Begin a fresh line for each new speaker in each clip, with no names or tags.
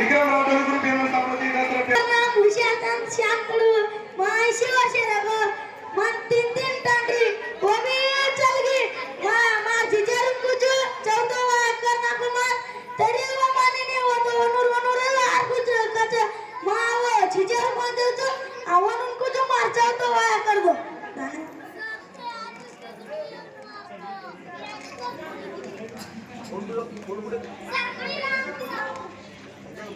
विक्रमराव गुरुपीरन संबंधी
घटना तर मन तीन दिन टाळी भोवी चलगी वा माजी जेरुन कुजू चौदावा कर ना तरी वा माने ने वणू वणू रे लागजु काचे माले जिजे कोण देतो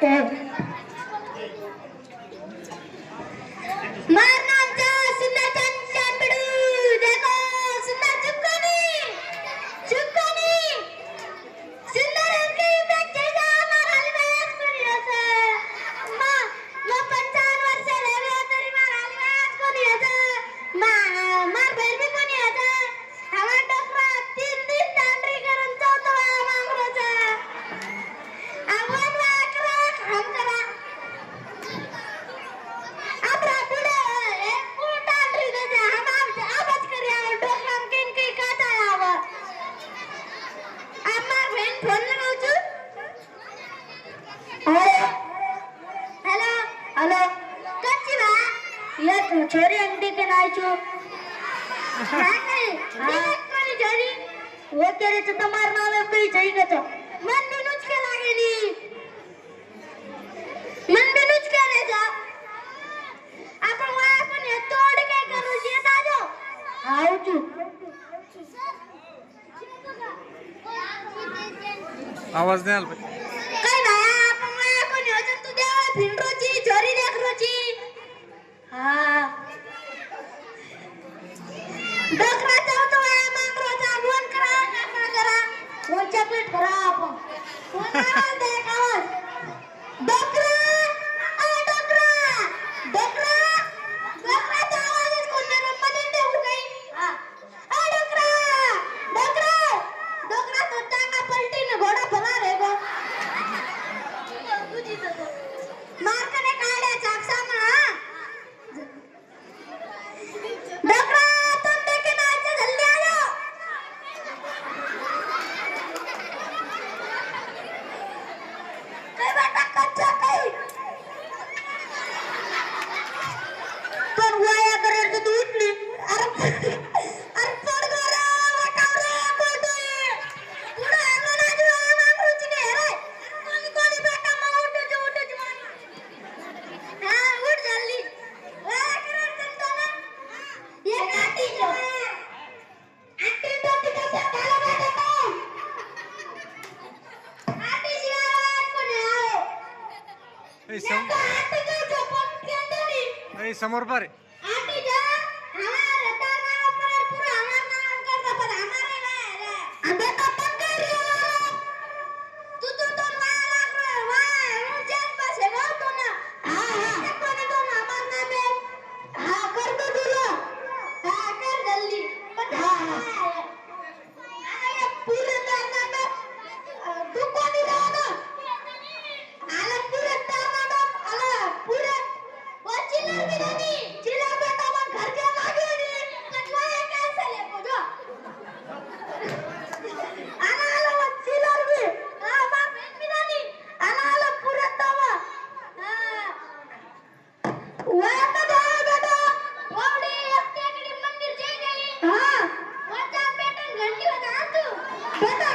tab చెరి ఎంటికి నాయచు చెరి ఓకే రే చిత్త మారినాలు ఎందు చెయ్యి నచ్చ మందు నుచ్చుకెలాగేని మందు నుచ్చుకెలే જા આપણ વા આપણ તોડ કે કરું છે તાજો આવજો आवाज नाही आला काय नाही आपण आपण તું દેવા ભીંડરો છી જરી દેખરો છી હા पे खराब समोर पारे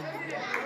Thank you.